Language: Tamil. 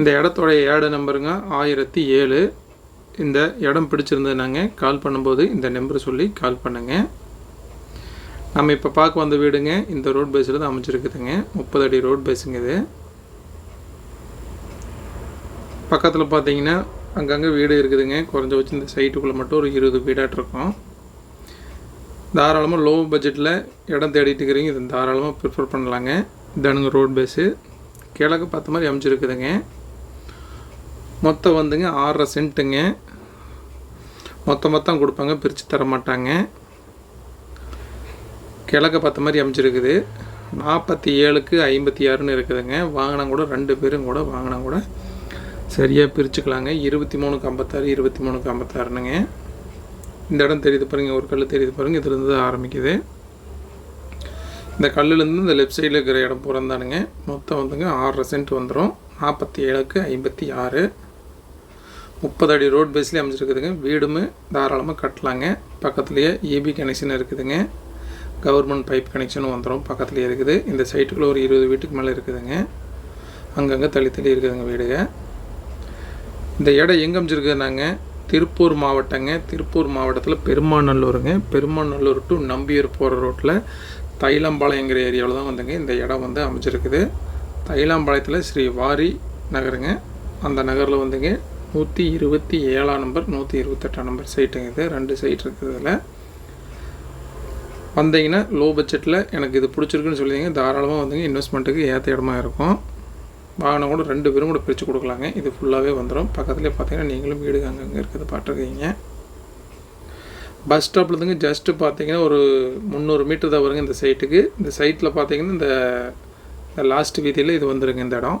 இந்த இடத்தோடைய ஏடு நம்பருங்க ஆயிரத்தி ஏழு. இந்த இடம் பிடிச்சிருந்ததுனாங்க கால் பண்ணும்போது இந்த நம்பர் சொல்லி கால் பண்ணுங்க. நம்ம இப்போ பார்க்க வந்த வீடுங்க இந்த ரோட் பேஸில் தான் அமைச்சிருக்குதுங்க முப்பது அடி ரோட் பேஸுங்க இது. பக்கத்தில் பார்த்தீங்கன்னா அங்கங்கே வீடு இருக்குதுங்க. குறைஞ்ச வச்சு இந்த சைட்டுக்குள்ளே மட்டும் ஒரு இருபது வீடாட்டு இருக்கும். தாராளமாக லோ பட்ஜெட்டில் இடம் தேடிட்டு இருக்கிறீங்க இது தாராளமாக ப்ரிஃபர் பண்ணலாங்க. இதானுங்க ரோட் பேஸு கிழக்கு பார்த்த மாதிரி அமைச்சிருக்குதுங்க மொத்தம் வந்துங்க ஆறரை சென்ட்டுங்க. மொத்தம் மொத்தம் கொடுப்பாங்க பிரித்து தர மாட்டாங்க. கிழக்க பார்த்த மாதிரி அமைச்சிருக்குது நாற்பத்தி ஏழுக்கு ஐம்பத்தி ஆறுன்னு இருக்குதுங்க. வாங்கினா கூட ரெண்டு பேரும் கூட வாங்கினா கூட சரியாக பிரிச்சுக்கலாங்க. இருபத்தி மூணுக்கு ஐம்பத்தாறு இருபத்தி மூணுக்கு ஐம்பத்தாறுனுங்க. இந்த இடம் தெரியுது பாருங்கள் ஒரு கல் தெரியுது பாருங்கள் இதுலேருந்து தான் ஆரம்பிக்குது. இந்த கல்லுலேருந்து இந்த லெஃப்ட் சைடில் இருக்கிற இடம் புறந்தானுங்க மொத்தம் வந்துங்க ஆறரை சென்ட் வந்துடும் நாற்பத்தி ஏழுக்கு ஐம்பத்தி ஆறு. முப்பது அடி ரோட் பேஸ்லேயே அமைச்சிருக்குதுங்க வீடுமே தாராளமாக கட்டலாங்க. பக்கத்துலேயே ஏபி கனெக்ஷன் இருக்குதுங்க. கவர்மெண்ட் பைப் கனெக்ஷனும் வந்துடும் பக்கத்துலேயே இருக்குது. இந்த சைட்டுக்குள்ளே ஒரு இருபது வீட்டுக்கு மேலே இருக்குதுங்க. அங்கங்கே தள்ளி தள்ளி இருக்குதுங்க வீடுங்க. இந்த இடம் எங்கே அமைச்சிருக்குதுனாங்க திருப்பூர் மாவட்டங்க. திருப்பூர் மாவட்டத்தில் பெருமாநல்லூருங்க. பெருமாநல்லூர் டு நம்பியூர் போகிற ரோட்டில் தைலம்பாளையங்கிற ஏரியாவில் தான் வந்துங்க இந்த இடம் வந்து அமைச்சிருக்குது தைலாம்பாளையத்தில் ஸ்ரீ வாரி நகருங்க. அந்த நகரில் வந்துங்க நூற்றி இருபத்தி ஏழாம் நம்பர் நூற்றி இருபத்தெட்டாம் நம்பர் சைட்டுங்க இது. ரெண்டு சைட் இருக்கிறதுல வந்தீங்கன்னா லோ பட்ஜெட்டில் எனக்கு இது பிடிச்சிருக்குன்னு சொல்லிங்க தாராளமாக வந்துங்க. இன்வெஸ்ட்மெண்ட்டுக்கு ஏற்ற இடமா இருக்கும். வாகனம் கூட ரெண்டு பேரும் கூட பிரித்து கொடுக்கலாங்க. இது ஃபுல்லாகவே வந்துடும் பக்கத்துலேயே பார்த்தீங்கன்னா நீங்களும் வீடு அங்கங்கே இருக்கிறது பார்த்துருக்கீங்க பஸ் ஸ்டாப்லேருந்துங்க ஜஸ்ட்டு பார்த்தீங்கன்னா ஒரு முந்நூறு மீட்டர் தான் வருங்க இந்த சைட்டுக்கு இந்த சைட்டில் பார்த்தீங்கன்னா இந்த லாஸ்ட் வீதியில் இது வந்துருங்க இந்த இடம்.